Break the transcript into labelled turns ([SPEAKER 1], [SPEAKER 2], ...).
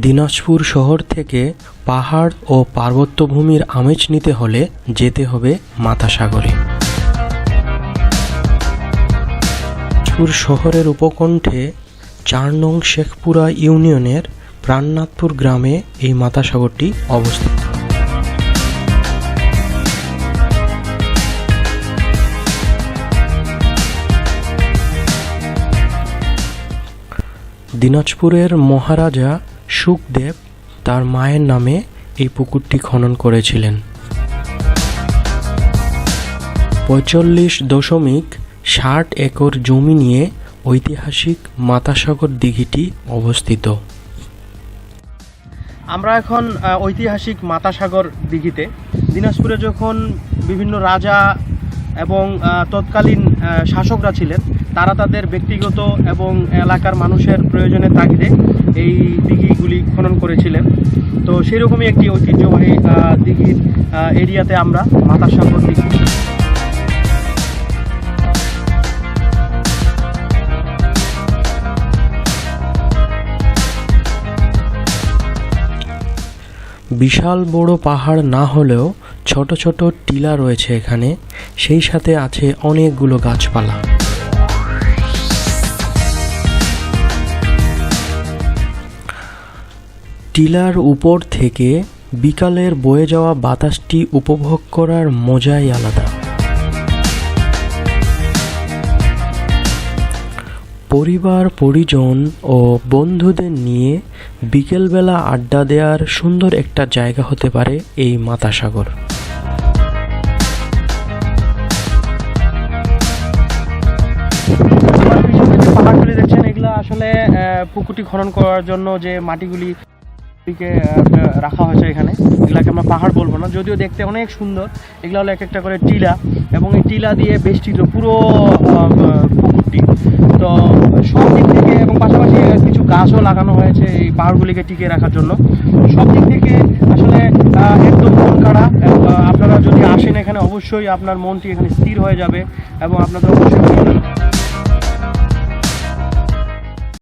[SPEAKER 1] দিনাজপুর শহর থেকে পাহাড় ও পার্বত্যভূমির আমেজ নিতে হলে যেতে হবে মাতাসাগরে। দিনাজপুর শহরের উপকণ্ঠে চার নং শেখপুরা ইউনিয়নের প্রাণনাথপুর গ্রামে এই মাতাসাগরটি অবস্থিত। দিনাজপুরের মহারাজা সুখদেব তার মায়ের নামে এই পুকুরটি খনন করেছিলেন। পঁয়চল্লিশ দশমিক ষাট একর জমি নিয়ে ঐতিহাসিক মাতাসাগর দিঘিটি অবস্থিত।
[SPEAKER 2] আমরা এখন ঐতিহাসিক মাতাসাগর দিঘিতে। দিনাজপুরে যখন বিভিন্ন রাজা এবং তৎকালীন শাসকরা ছিলেন, তারা তাদের ব্যক্তিগত এবং এলাকার মানুষের প্রয়োজনে তাগিদে এই করেছিলেন। তো সেরকমই একটি ঐতিহ্যবাহী দিঘির এরিয়াতে আমরা মাতার সাগর দিঘি
[SPEAKER 1] বিশাল বড় পাহাড় না হলেও ছোট ছোট টিলা রয়েছে এখানে। সেই সাথে আছে অনেকগুলো গাছপালা। টিলার উপর থেকে বিকালের বয়ে যাওয়া বাতাসটি উপভোগ করার মজাই আলাদা। পরিবার, পরিজন ও বন্ধুদের নিয়ে বিকেলবেলা আড্ডা দেওয়ার সুন্দর একটা জায়গা হতে পারে এই মাতাসাগর।
[SPEAKER 2] এগুলো আসলে পুকুরটি খনন করার জন্য যে মাটিগুলি আহ, রাখা হয়েছে এখানে। এগুলাকে আমরা পাহাড় বলব না যদিও দেখতে অনেক সুন্দর। এগুলো হলো এক একটা করে টিলা এবং এই টিলা দিয়ে বেষ্টিত পুরো পুকুরটি। তো সব দিক থেকে এবং পাশাপাশি কিছু গাছও লাগানো হয়েছে এই পাহাড়গুলিকে টিকিয়ে রাখার জন্য। সব দিক থেকে আসলে একদম মন কাড়া আপনারা যদি আসেন এখানে অবশ্যই আপনার মনটি এখানে স্থির হয়ে যাবে এবং আপনাদের অবশ্যই।